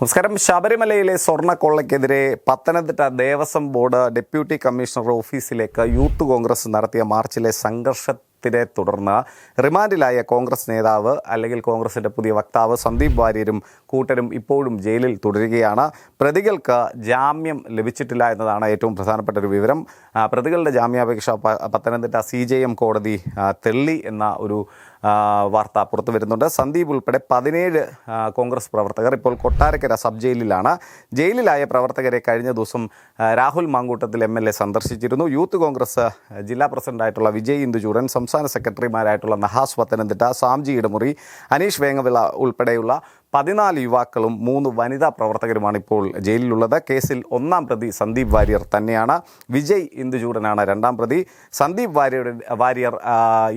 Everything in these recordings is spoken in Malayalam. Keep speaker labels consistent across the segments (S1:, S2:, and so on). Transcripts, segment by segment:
S1: നമസ്കാരം. ശബരിമലയിലെ സ്വർണക്കൊള്ളയ്ക്കെതിരെ Pathanamthitta Devaswom board deputy commissioner ഓഫീസിലേക്ക് യൂത്ത് കോൺഗ്രസ് നടത്തിയ മാർച്ചിലെ സംഘർഷത്തിനെ തുടർന്ന് റിമാൻഡിലായ കോൺഗ്രസ് നേതാവ് അല്ലെങ്കിൽ കോൺഗ്രസിന്റെ പുതിയ വക്താവ് സന്ദീപ് വാര്യരും കൂട്ടരും ഇപ്പോഴും ജയിലിൽ തുടരുകയാണ്. പ്രതികൾക്ക് ജാമ്യം ലഭിച്ചിട്ടില്ല എന്നതാണ് ഏറ്റവും പ്രധാനപ്പെട്ട ഒരു വിവരം. പ്രതികളുടെ ജാമ്യാപേക്ഷ പത്തനംതിട്ട സി കോടതി തെള്ളി എന്ന ഒരു വാർത്ത പുറത്തു വരുന്നുണ്ട്. സന്ദീപ് ഉൾപ്പെടെ പതിനേഴ് കോൺഗ്രസ് പ്രവർത്തകർ ഇപ്പോൾ കൊട്ടാരക്കര സബ് ജയിലിലാണ്. ജയിലിലായ പ്രവർത്തകരെ കഴിഞ്ഞ ദിവസം Rahul Mamkoottathil M L A സന്ദർശിച്ചിരുന്നു. യൂത്ത് കോൺഗ്രസ് ജില്ലാ പ്രസിഡന്റായിട്ടുള്ള വിജയ് ഇന്ദുചൂടൻ സംസ്ഥാന സെക്രട്ടറിമാരായിട്ടുള്ള നഹാസ് പത്തനംതിട്ട സാംജി ഇടമുറി അനീഷ് വേങ്ങവിള ഉൾപ്പെടെയുള്ള പതിനാല് യുവാക്കളും മൂന്ന് വനിതാ പ്രവർത്തകരുമാണ് ഇപ്പോൾ ജയിലിലുള്ളത്. കേസിൽ ഒന്നാം പ്രതി സന്ദീപ് വാര്യർ തന്നെയാണ്. വിജയ് ഇന്ദുചൂടനാണ് രണ്ടാം പ്രതി. സന്ദീപ് വാര്യരുടെ വാര്യർ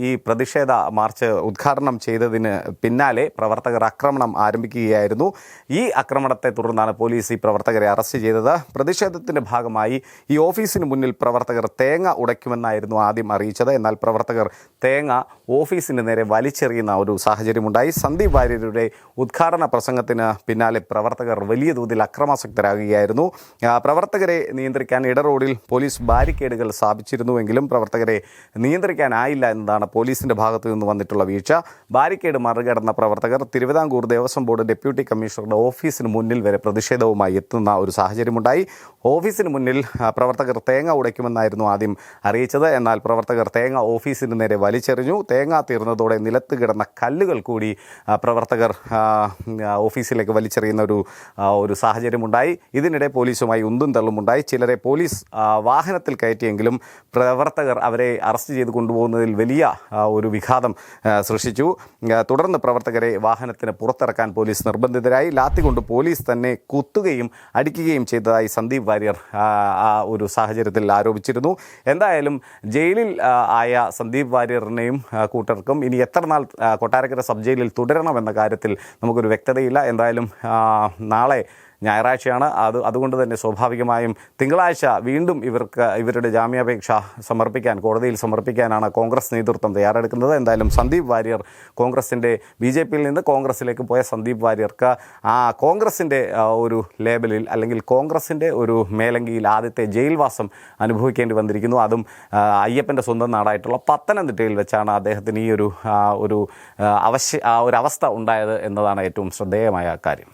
S1: ഈ പ്രതിഷേധ മാർച്ച് ഉദ്ഘാടനം ചെയ്തതിന് പിന്നാലെ പ്രവർത്തകർ ആക്രമണം ആരംഭിക്കുകയായിരുന്നു. ഈ ആക്രമണത്തെ തുടർന്നാണ് പോലീസ് ഈ പ്രവർത്തകരെ അറസ്റ്റ് ചെയ്തത്. പ്രതിഷേധത്തിന്റെ ഭാഗമായി ഈ ഓഫീസിന് മുന്നിൽ പ്രവർത്തകർ തേങ്ങ ഉടയ്ക്കുമെന്നായിരുന്നു ആദ്യം അറിയിച്ചത്. എന്നാൽ പ്രവർത്തകർ തേങ്ങ ഓഫീസിന് നേരെ വലിച്ചെറിയുന്ന ഒരു സാഹചര്യമുണ്ടായി. സന്ദീപ് വാര്യരുടെ ഉദ്ഘാടന പ്രസംഗത്തിന് പിന്നാലെ പ്രവർത്തകർ വലിയ തോതിൽ അക്രമാസക്തരാകുകയായിരുന്നു. പ്രവർത്തകരെ നിയന്ത്രിക്കാൻ ഇട റോഡിൽ പോലീസ് ബാരിക്കേഡുകൾ സ്ഥാപിച്ചിരുന്നുവെങ്കിലും പ്രവർത്തകരെ നിയന്ത്രിക്കാനായില്ല എന്നതാണ് പോലീസിന്റെ ഭാഗത്തു നിന്ന് വന്നിട്ടുള്ള വീഴ്ച. ബാരിക്കേഡ് മറികടന്ന പ്രവർത്തകർ തിരുവിതാംകൂർ ദേവസ്വം ബോർഡ് ഡെപ്യൂട്ടി കമ്മീഷണറുടെ ഓഫീസിന് മുന്നിൽ വരെ പ്രതിഷേധവുമായി എത്തുന്ന ഒരു സാഹചര്യമുണ്ടായി. ഓഫീസിന് മുന്നിൽ പ്രവർത്തകർ തേങ്ങ ഉടയ്ക്കുമെന്നായിരുന്നു ആദ്യം അറിയിച്ചത്. എന്നാൽ പ്രവർത്തകർ തേങ്ങ ഓഫീസിന് നേരെ വലിച്ചെറിഞ്ഞു. തേങ്ങ തീർന്നതോടെ നിലത്ത് കിടന്ന കല്ലുകൾ കൂടി പ്രവർത്തകർ ഓഫീസിലേക്ക് വലിച്ചെറിയുന്ന ഒരു ഒരു സാഹചര്യമുണ്ടായി. ഇതിനിടെ പോലീസുമായി ഉന്തും തള്ളുമുണ്ടായി ചിലരെ പോലീസ് വാഹനത്തിൽ കയറ്റിയെങ്കിലും പ്രവർത്തകർ അവരെ അറസ്റ്റ് ചെയ്ത് കൊണ്ടുപോകുന്നതിൽ വലിയ ഒരു വിഘാതം സൃഷ്ടിച്ചു. തുടർന്ന് പ്രവർത്തകരെ വാഹനത്തിന് പുറത്തിറക്കാൻ പോലീസ് നിർബന്ധിതരായി. ലാത്തി കൊണ്ട് പോലീസ് തന്നെ കുത്തുകയും അടിക്കുകയും ചെയ്തതായി സന്ദീപ് വാര്യർ ആ, ഒരു സാഹചര്യത്തിൽ ആരോപിച്ചിരുന്നു. എന്തായാലും ജയിലിൽ ആയ സന്ദീപ് വാര്യറിനെയും കൂട്ടർക്കും ഇനി എത്ര നാൾ കൊട്ടാരക്കര സബ് ജയിലിൽ തുടരണമെന്ന കാര്യത്തിൽ നമുക്കൊരു വ്യക്തതയില്ല. എന്തായാലും നാളെ ഞായറാഴ്ചയാണ്. അത് അതുകൊണ്ട് തന്നെ സ്വാഭാവികമായും തിങ്കളാഴ്ച വീണ്ടും ഇവർക്ക് ഇവരുടെ ജാമ്യാപേക്ഷ സമർപ്പിക്കാൻ കോടതിയിൽ സമർപ്പിക്കാനാണ് കോൺഗ്രസ് നേതൃത്വം തയ്യാറെടുക്കുന്നത്. എന്തായാലും സന്ദീപ് വാര്യർ കോൺഗ്രസിന്റെ ബി ജെ പിയിൽ നിന്ന് കോൺഗ്രസിലേക്ക് പോയ സന്ദീപ് വാര്യർക്ക് ആ കോൺഗ്രസിന്റെ ഒരു ലേബലിൽ അല്ലെങ്കിൽ കോൺഗ്രസിന്റെ ഒരു മേലങ്കിയിൽ ആദ്യത്തെ ജയിൽവാസം അനുഭവിക്കേണ്ടി വന്നിരിക്കുന്നു. അതും അയ്യപ്പന്റെ സ്വന്തം നാടായിട്ടുള്ള പത്തനംതിട്ടയിൽ വെച്ചാണ് അദ്ദേഹത്തിന് ഈ ഒരു ഒരു അവശ്യ ഒരു അവസ്ഥ ഉണ്ടായത് എന്നതാണ് ഏറ്റവും ശ്രദ്ധേയമായ കാര്യം.